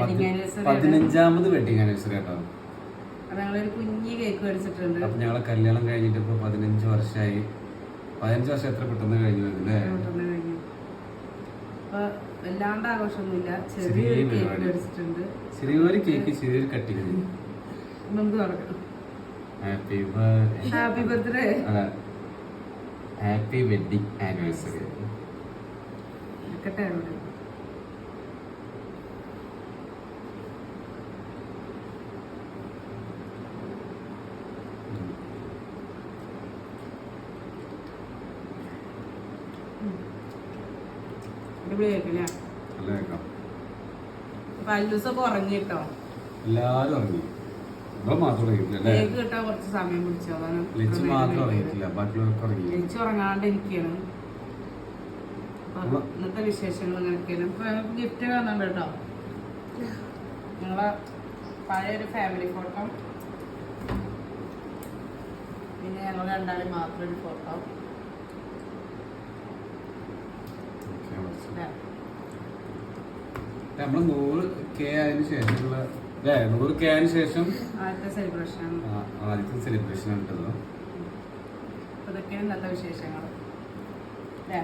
Anniversary പതിനഞ്ചാമത് wedding anniversary കേട്ടോ അപ്പൊ ഞങ്ങളൊരു കുഞ്ഞി കേക്ക് മേടിച്ചിട്ടുണ്ട്. അപ്പൊ ഞങ്ങളെ കല്യാണം കഴിഞ്ഞിട്ട് ഇപ്പൊ പതിനഞ്ച് വർഷമായി പതിനഞ്ച് വർഷം എത്ര പെട്ടെന്ന് കഴിഞ്ഞു അല്ലേ. അപ്പൊ വല്ലാണ്ട് ആഘോഷമൊന്നുമില്ല. ചെറിയ ചെറിയൊരു കേക്ക്. മേടിച്ചിട്ടുണ്ട്. ചെറിയൊരു കേക്ക് ചെറിയൊരു കട്ടിങ് നമുക്ക് തുടങ്ങാം happy happy birthday happy wedding anniversary എടുക്കട്ടെ അവിടെ. അടിപൊളി കേക്കില്ല നല്ല കേക്കാം അപ്പൊ അല്ലൂസൊക്കെ ഉറങ്ങി കേട്ടോ? എല്ലാരും അല്ലേ? കേക്ക് കുറച്ച് സമയം പിടിച്ചു. അതാണ് അപ്പൊ അപ്പൊ- ഇന്നത്തെ വിശേഷങ്ങൾ ഇങ്ങനെയൊക്കെയാണ്. ഇപ്പൊ ഗിഫ്റ്റ് കാണാൻ കേട്ടോ. ഞങ്ങളെ പഴയൊരു ഫാമിലി ഫോട്ടോ പിന്നെ ഞങ്ങൾ രണ്ടാളും മാത്രം ഒരു ഫോട്ടോ നമ്മൾ നൂറ് കെ ആയതിനു ശേഷമുള്ള അല്ലേ? നൂറ് കെ ആയതിനു ശേഷം ആദ്യത്തെ സെലിബ്രേഷൻ ഉണ്ടല്ലോ അതൊക്കെയാണ് നല്ല വിശേഷങ്ങൾ. അല്ലേ?